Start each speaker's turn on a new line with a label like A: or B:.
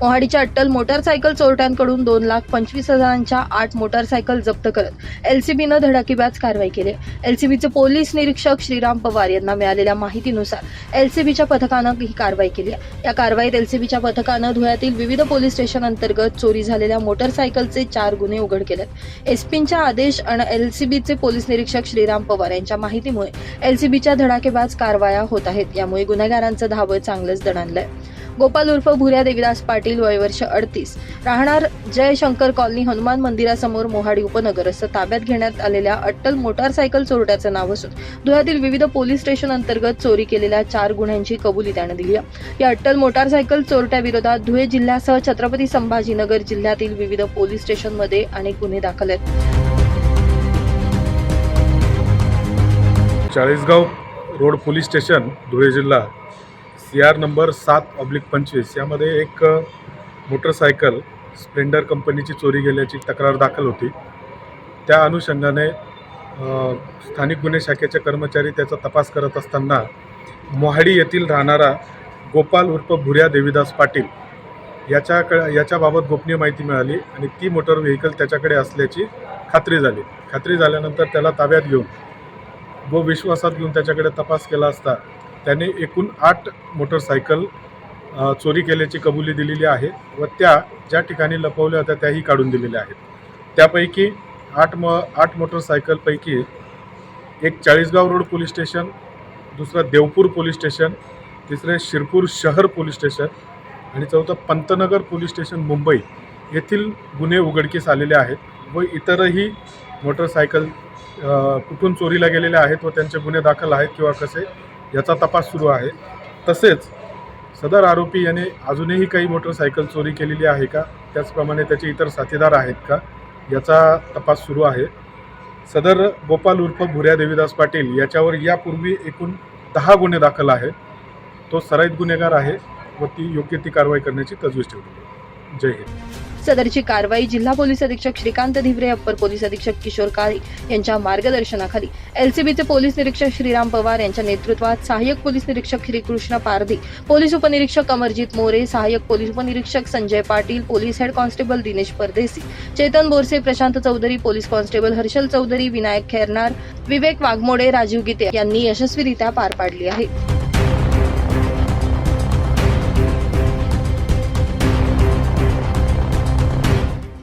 A: मोहाडीच्या अट्टल motorcycle चोरट्यांकडून दोन लाख पंचवीस हजारांच्या आठ मोटारसायकल जप्त करत एलसीबीनं धडाकेबाज कारवाई केली. एलसीबीचे पोलीस निरीक्षक श्रीराम पवार यांना मिळालेल्या माहितीनुसार एलसीबीच्या पथकानं ही कारवाई केली. आहे या कारवाईत एलसीबीच्या पथकानं धुळ्यातील विविध पोलीस स्टेशन अंतर्गत चोरी झालेल्या मोटारसायकलचे चार गुन्हे उघड केलेत. एसपींच्या आदेश आणि एलसीबीचे पोलीस निरीक्षक श्रीराम पवार यांच्या माहितीमुळे एलसीबीच्या धडाकेबाज कारवाया होत आहेत. यामुळे गुन्हेगारांचं धावं चांगलंच दणाणलंय. गोपाल उर्फ भुऱ्या देवीदास पाटील वयवर्ष अडतीस. राहणार जयशंकर कॉलनी हनुमान मंदिरासमोर मोहाडी उपनगर असं ताब्यात घेण्यात आलेल्या अट्टल मोटारसायकल चोरट्याचं नाव असून धुळ्यातील विविध पोलीस स्टेशन अंतर्गत चोरी केलेल्या चार गुन्ह्यांची कबुली त्यानं दिली आहे. या अट्टल मोटारसायकल चोरट्याविरोधात धुळे जिल्ह्यासह छत्रपती संभाजीनगर जिल्ह्यातील विविध पोलीस स्टेशनमध्ये अनेक गुन्हे दाखल आहेत.
B: Chalisgaon road police station Dhule जिल्हा सी आर नंबर सात ऑब्लिक पंचवीस यामध्ये एक मोटरसायकल स्प्लेंडर कंपनीची चोरी गेल्याची तक्रार दाखल होती. त्या अनुषंगाने स्थानिक गुन्हे शाखेचे कर्मचारी त्याचा तपास करत असताना मोहाडी येथील राहणारा गोपाल उर्फ भुऱ्या देवीदास पाटील याच्याकडे याच्याबाबत गोपनीय माहिती मिळाली आणि ती मोटर व्हेकल त्याच्याकडे असल्याची खात्री झाली. खात्री झाल्यानंतर त्याला ताब्यात घेऊन व विश्वासात घेऊन त्याच्याकडे तपास केला असता त्याने एकूण आठ मोटरसायकल चोरी केल्याची कबुली दिलेली आहे व त्या ज्या ठिकाणी लपवल्या होत्या त्याही काढून दिलेल्या आहेत. त्यापैकी आठ म आठ मोटरसायकलपैकी एक चाळीसगाव रोड पोलीस स्टेशन दुसरं देवपूर पोलीस स्टेशन तिसरे शिरपूर शहर पोलीस स्टेशन आणि चौथं पंतनगर पोलीस स्टेशन मुंबई येथील गुन्हे उघडकीस आलेले आहेत व इतरही मोटरसायकल कुठून चोरीला गेलेले आहेत व त्यांचे गुन्हे दाखल आहेत किंवा कसे याचा तपास सुरू आहे. तसेच सदर आरोपी याने अजूनही काही मोटरसायकल चोरी केलेली आहे का? त्याचप्रमाणे त्याचे इतर साथीदार आहेत का? याचा तपास सुरू आहे. सदर गोपाल उर्फ भुऱ्या देवीदास पाटील याच्यावर यापूर्वी एकूण दहा गुन्हे दाखल आहेत. तो सराईत गुन्हेगार आहे व ती योग्य ती कारवाई करण्याची तजवीज ठेवली जय हिंद.
A: सदरची कारवाई जिल्हा पोलीस अधीक्षक श्रीकांत धिवरे अप्पर पोलीस अधीक्षक किशोर काळे यांच्या मार्गदर्शनाखाली. एलसीबीचे पोलीस निरीक्षक श्रीराम पवार यांच्या नेतृत्वात सहाय्यक पोलीस निरीक्षक श्रीकृष्ण पारधी पोलीस उपनिरीक्षक अमरजित मोरे सहाय्यक पोलीस उपनिरीक्षक Sanjay Patil police head constable Dinesh Pardeshi Chetan Borse Prashant Chaudhari police constable Harshal Chaudhari Vinayak Khairnar Vivek Waghmode Rajiv Gite यांनी यशस्वीरित्या पार पाडली आहे.